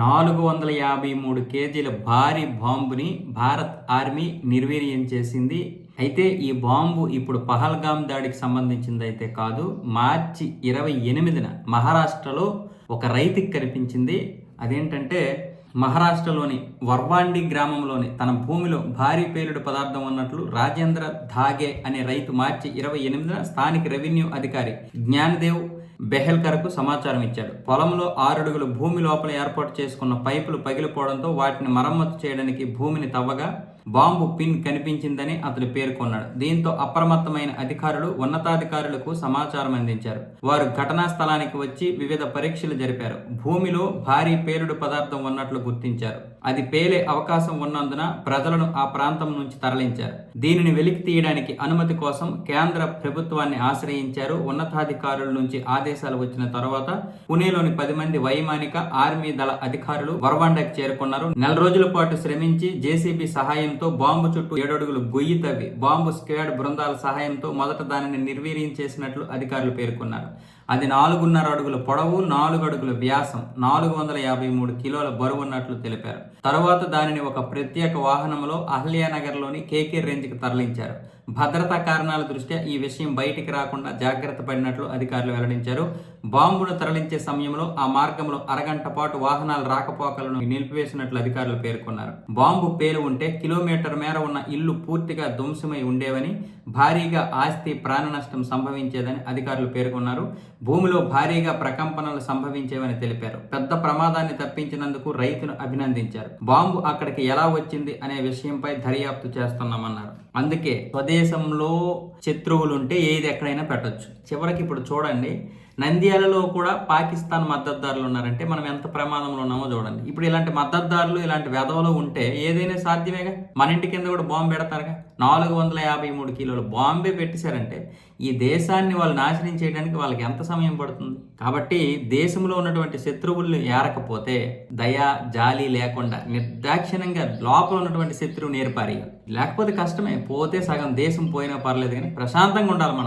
నాలుగు వందల యాభై మూడు కేజీల భారీ బాంబుని భారత్ ఆర్మీ నిర్వీర్యం చేసింది. అయితే ఈ బాంబు ఇప్పుడు పహల్గామ్ దాడికి సంబంధించింది అయితే కాదు మార్చి ఇరవై ఎనిమిదిన మహారాష్ట్రలో ఒక రైతుకి కనిపించింది. అదేంటంటే మహారాష్ట్రలోని వర్వాండి గ్రామంలోని తన భూమిలో భారీ పేలుడు పదార్థం ఉన్నట్లు రాజేంద్ర ధాగే అనే రైతు మార్చి ఇరవై ఎనిమిదిన స్థానిక రెవెన్యూ అధికారి జ్ఞానదేవ్ బెహల్కర్కు సమాచారం ఇచ్చాడు. పొలంలో ఆరడుగులు భూమి లోపల ఏర్పాటు చేసుకున్న పైపులు పగిలిపోవడంతో వాటిని మరమ్మతు చేయడానికి భూమిని తవ్వగా బాంబు పిన్ కనిపించిందని అతడు పేర్కొన్నాడు. దీంతో అప్రమత్తమైన అధికారులు ఉన్నతాధికారులకు సమాచారం అందించారు. వారు ఘటనా స్థలానికి వచ్చి వివిధ పరీక్షలు జరిపారు. భూమిలో భారీ పేలుడు పదార్థం ఉన్నట్లు గుర్తించారు. అది పేలే అవకాశం ఉన్నందున ప్రజలను ఆ ప్రాంతం నుంచి తరలించారు. దీనిని వెలికి తీయడానికి అనుమతి కోసం కేంద్ర ప్రభుత్వాన్ని ఆశ్రయించారు. ఉన్నతాధికారుల నుంచి ఆదేశాలు వచ్చిన తర్వాత పుణేలోని పది మంది వైమానిక ఆర్మీ దళ అధికారులు వరవాండకి చేరుకున్నారు. నెల రోజుల పాటు శ్రమించి జేసీబీ సహాయం సహాయంతో బాంబు చుట్టూ ఏడడుగులు గొయ్యి తవ్వి బాంబు స్క్వాడ్ బృందాల సహాయంతో మొదట దానిని నిర్వీర్యం చేసినట్లు అధికారులు పేర్కొన్నారు. అది నాలుగున్నర అడుగుల పొడవు నాలుగు అడుగుల వ్యాసం నాలుగు వందల యాభై మూడు కిలోల బరువు ఉన్నట్లు తెలిపారు. తరువాత దానిని ఒక ప్రత్యేక వాహనంలో అహల్యానగర్లోని కేకే రేంజ్కి తరలించారు. భద్రతా కారణాల దృష్ట్యా ఈ విషయం బయటికి రాకుండా జాగ్రత్త పడినట్లు అధికారులు వెల్లడించారు. బాంబును తరలించే సమయంలో ఆ మార్గంలో అరగంట పాటు వాహనాల రాకపోకలను నిలిపివేసినట్లు అధికారులు పేర్కొన్నారు. బాంబు పేలు ఉంటే కిలోమీటర్ మేర ఉన్న ఇల్లు పూర్తిగా ధ్వంసమై ఉండేవని భారీగా ఆస్తి ప్రాణ నష్టం సంభవించేదని అధికారులు పేర్కొన్నారు. భూమిలో భారీగా ప్రకంపనలు సంభవించేవని తెలిపారు. పెద్ద ప్రమాదాన్ని తప్పించినందుకు రైతును అభినందించారు. బాంబు అక్కడికి ఎలా వచ్చింది అనే విషయంపై దర్యాప్తు చేస్తున్నామన్నారు. అందుకే స్వదేశంలో శత్రువులుంటే ఏది ఎక్కడైనా పెట్టొచ్చు. చివరికి ఇప్పుడు చూడండి నంద్యాలలో కూడా పాకిస్తాన్ మద్దతుదారులు ఉన్నారంటే మనం ఎంత ప్రమాదంలో ఉన్నామో చూడండి. ఇప్పుడు ఇలాంటి మద్దతుదారులు ఇలాంటి వెధవలు ఉంటే ఏదైనా సాధ్యమేగా? మన ఇంటి కింద కూడా బాంబు పెడతారుగా? నాలుగు వందల యాభై మూడు కిలోలు బాంబే పెట్టేశారంటే ఈ దేశాన్ని వాళ్ళు నాశనం చేయడానికి వాళ్ళకి ఎంత సమయం పడుతుంది? కాబట్టి దేశంలో ఉన్నటువంటి శత్రువుల్ని ఏరకపోతే దయ జాలి లేకుండా నిర్దాక్షిణంగా లోపల ఉన్నటువంటి శత్రువు నేర్పారి లేకపోతే కష్టమే. పోతే సగం దేశం పోయినా పర్లేదు కానీ ప్రశాంతంగా ఉండాలి మనం.